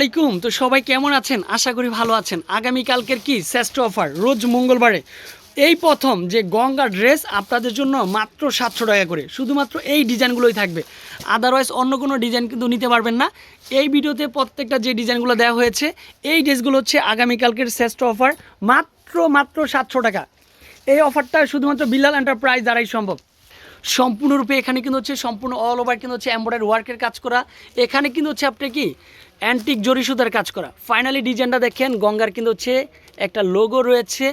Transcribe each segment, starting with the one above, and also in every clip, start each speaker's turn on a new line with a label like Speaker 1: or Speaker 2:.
Speaker 1: আলাইকুম। তো সবাই কেমন আছেন? আশা করি ভালো আছেন। আগামী কালকের কি শ্রেষ্ঠ অফার? রোজ মঙ্গলবারে। এই প্রথম যে গঙ্গা ড্রেস আপনাদের জন্য মাত্র সাতশো টাকা করে। শুধুমাত্র এই ডিজাইনগুলোই থাকবে। আদারওয়াইজ অন্য কোনো ডিজাইন কিন্তু নিতে পারবেন না। এই ভিডিওতে প্রত্যেকটা যে ডিজাইনগুলো দেওয়া হয়েছে, এই ড্রেসগুলো হচ্ছে আগামীকালকের শ্রেষ্ঠ অফার। মাত্র মাত্র সাতশো টাকা। এই অফারটা শুধুমাত্র বিলাল এন্টারপ্রাইজ দ্বারাই সম্ভব। সম্পূর্ণরূপে এখানে কিন্তু হচ্ছে সম্পূর্ণ অল ওভার কিন্তু হচ্ছে এম্বয়ডারি ওয়ার্কের কাজ করা। এখানে কিন্তু হচ্ছে আপনি কি? অ্যান্টিক জরি সুতার কাজ করা। ফাইনালি ডিজাইনটা দেখেন, গঙ্গার কিন্তু হচ্ছে একটা লোগো রয়েছে।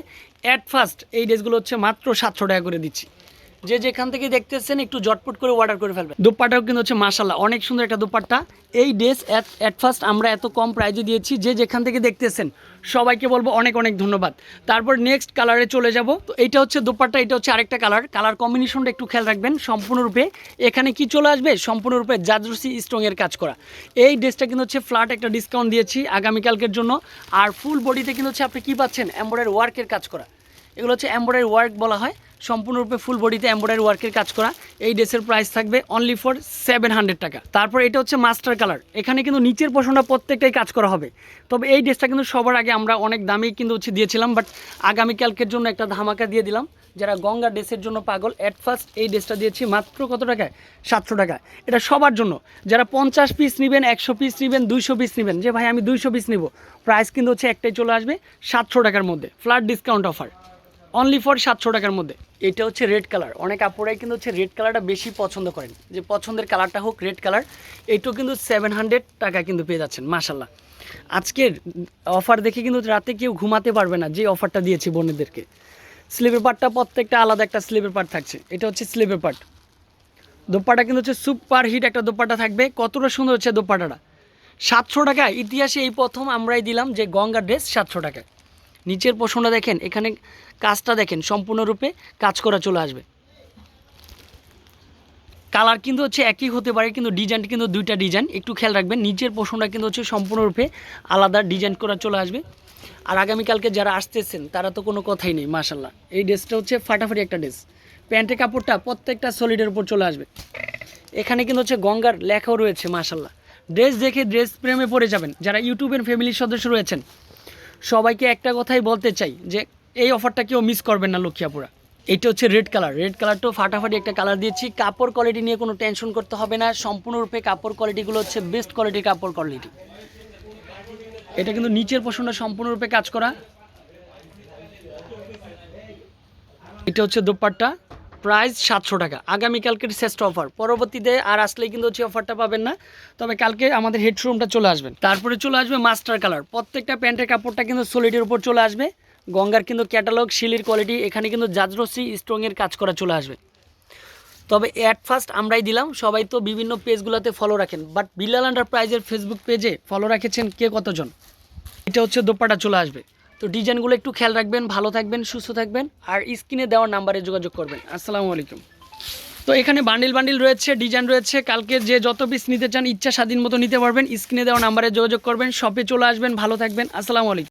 Speaker 1: অ্যাট ফার্স্ট এই ড্রেসগুলো হচ্ছে মাত্র সাতশো টাকা করে দিচ্ছি। যে যেখান থেকে দেখতেছেন, একটু জটপট করে অর্ডার করে ফেলবেন। দুপাটাও কিন্তু হচ্ছে মাসাল্লাহ অনেক সুন্দর একটা দুপাট্টা। এই ড্রেস অ্যাট ফার্স্ট আমরা এত কম প্রাইজে দিয়েছি, যে যেখান থেকে দেখতেছেন, সবাইকে বলব অনেক অনেক ধন্যবাদ। তারপর নেক্সট কালারে চলে যাব। তো এইটা হচ্ছে দুপাট্টা, এটা হচ্ছে আরেকটা কালার কালার কম্বিনেশনটা একটু খেয়াল রাখবেন, সম্পূর্ণরূপে। এখানে কি চলে আসবে? সম্পূর্ণরূপে জাজরসি স্ট্রংয়ের কাজ করা। এই ড্রেসটা কিন্তু হচ্ছে ফ্ল্যাট একটা ডিসকাউন্ট দিয়েছি আগামীকালকের জন্য। আর ফুল বডিতে কিন্তু হচ্ছে আপনি কী পাচ্ছেন? এম্বয়ডারি ওয়ার্কের কাজ করা। এগুলো হচ্ছে এম্বয়ডারি ওয়ার্ক বলা হয়। সম্পূর্ণরূপে ফুল বডিতে এম্বয়ডারি ওয়ার্কের কাজ করা। এই ড্রেসের প্রাইস থাকবে অনলি ফর সেভেন হান্ড্রেড টাকা। তারপর এটা হচ্ছে মাস্টার কালার এখানে কিন্তু নিচের পোষণটা প্রত্যেকটাই কাজ করা হবে। তবে এই ড্রেসটা কিন্তু সবার আগে আমরা অনেক দামেই কিন্তু হচ্ছে দিয়েছিলাম বাট আগামীকালকের জন্য একটা ধামাকা দিয়ে দিলাম। যারা গঙ্গা ড্রেসের জন্য পাগল অ্যাট ফার্স্ট এই ড্রেসটা দিয়েছি মাত্র কত টাকায়? সাতশো টাকা এটা সবার জন্য। যারা পঞ্চাশ পিস নেবেন, একশো পিস নেবেন, দুইশো পিস নেবেন, যে ভাই আমি দুইশো পিস নেব প্রাইস কিন্তু হচ্ছে একটাই চলে আসবে সাতশো টাকার মধ্যে। Flat discount offer only for সাতশো টাকার মধ্যে। এটা হচ্ছে রেড কালার অনেক আপুরাই কিন্তু হচ্ছে রেড কালারটা বেশি পছন্দ করেন। যে পছন্দের কালারটা হোক রেড কালার এইটাও কিন্তু সেভেন হান্ড্রেড টাকা কিন্তু পেয়ে যাচ্ছেন মাসাল্লাহ আজকের অফার দেখে কিন্তু রাতে কেউ ঘুমাতে পারবে না, যে অফারটা দিয়েছি বোনেদেরকে। স্লিপের পার্টটা প্রত্যেকটা আলাদা একটা স্লিপের পার্ট থাকছে। এটা হচ্ছে স্লিপের পার্ট দোপাটা কিন্তু হচ্ছে সুপার হিট একটা দোপাটা থাকবে। কতটা সুন্দর হচ্ছে দোপাটাটা। সাতশো টাকা, ইতিহাসে এই প্রথম আমরাই দিলাম যে গঙ্গা ড্রেস সাতশো টাকায়। নিচের পোষণটা দেখেন, এখানে কাজটা দেখেন, সম্পূর্ণরূপে কাজ করা চলে আসবে। কালার কিন্তু হচ্ছে একই হতে পারে, কিন্তু ডিজাইন কিন্তু দুইটা ডিজাইন একটু খেয়াল রাখবেন নিচের পোষণটা কিন্তু হচ্ছে সম্পূর্ণরূপে আলাদা ডিজাইন করা চলে আসবে। আর আগামীকালকে যারা আসতেছেন, তারা তো কোনো কথাই নেই মাশাল্লাহ এই ড্রেসটা হচ্ছে ফাটাফাটি একটা ড্রেস। প্যান্টের কাপড়টা প্রত্যেকটা সলিডের উপর চলে আসবে। এখানে কিন্তু হচ্ছে গঙ্গার লেখাও রয়েছে মাশাল্লাহ ড্রেস দেখে ড্রেস প্রেমে পড়ে যাবেন। যারা ইউটিউবের ফ্যামিলির সদস্য রয়েছেন সবাইকে একটা কথাই বলতে চাই যে এই অফারটা কেউ মিস করবেন না লক্ষ্মীপুরা। এটা হচ্ছে রেড কালার রেড কালারটাও ফাটাফাটি একটা কালার দিয়েছি। কাপড় কোয়ালিটি নিয়ে কোনো টেনশন করতে হবে না। সম্পূর্ণরূপে কাপড় কোয়ালিটিগুলো হচ্ছে বেস্ট কোয়ালিটির কাপড় কোয়ালিটি এটা কিন্তু নিচের পোষণটা সম্পূর্ণরূপে কাজ করা। এটা হচ্ছে দোপাট্টা। প্রাইস সাতশো টাকা। আগামীকালকের শ্রেষ্ঠ অফার। পরবর্তীতে আর আসলেই কিন্তু হচ্ছে অফারটা পাবেন না। তবে কালকে আমাদের হেডশোরুমটা চলে আসবেন। তারপরে চলে আসবে মাস্টার কালার প্রত্যেকটা প্যান্টের কাপড়টা কিন্তু সোলিডের উপর চলে আসবে। গঙ্গার কিন্তু ক্যাটালগ শিলির কোয়ালিটি এখানে কিন্তু জাজরসি স্ট্রংয়ের কাজ করা চলে আসবে। তবে অ্যাট ফার্স্ট আমরাই দিলাম। সবাই তো বিভিন্ন পেজগুলোতে ফলো রাখেন। বাট বিল্লাল এন্টারপ্রাইজের ফেসবুক পেজে ফলো রাখেছেন কে কতজন? এটা হচ্ছে দোপাটা চলে আসবে। তো ডিজাইনগুলো একটু খেয়াল রাখবেন, ভালো থাকবেন, সুস্থ থাকবেন। আর স্ক্রিনে দেওয়ার নাম্বারে যোগাযোগ করবেন। আসসালামু আলাইকুম। তো এখানে বান্ডিল বান্ডিল রয়েছে ডিজাইন রয়েছে। কালকে যে যত পিস নিতে চান, ইচ্ছা স্বাধীন মতো নিতে পারবেন। স্ক্রিনে দেওয়া নাম্বারে যোগাযোগ করবেন শপে চলে আসবেন, ভালো থাকবেন। আসসালামু আলাইকুম।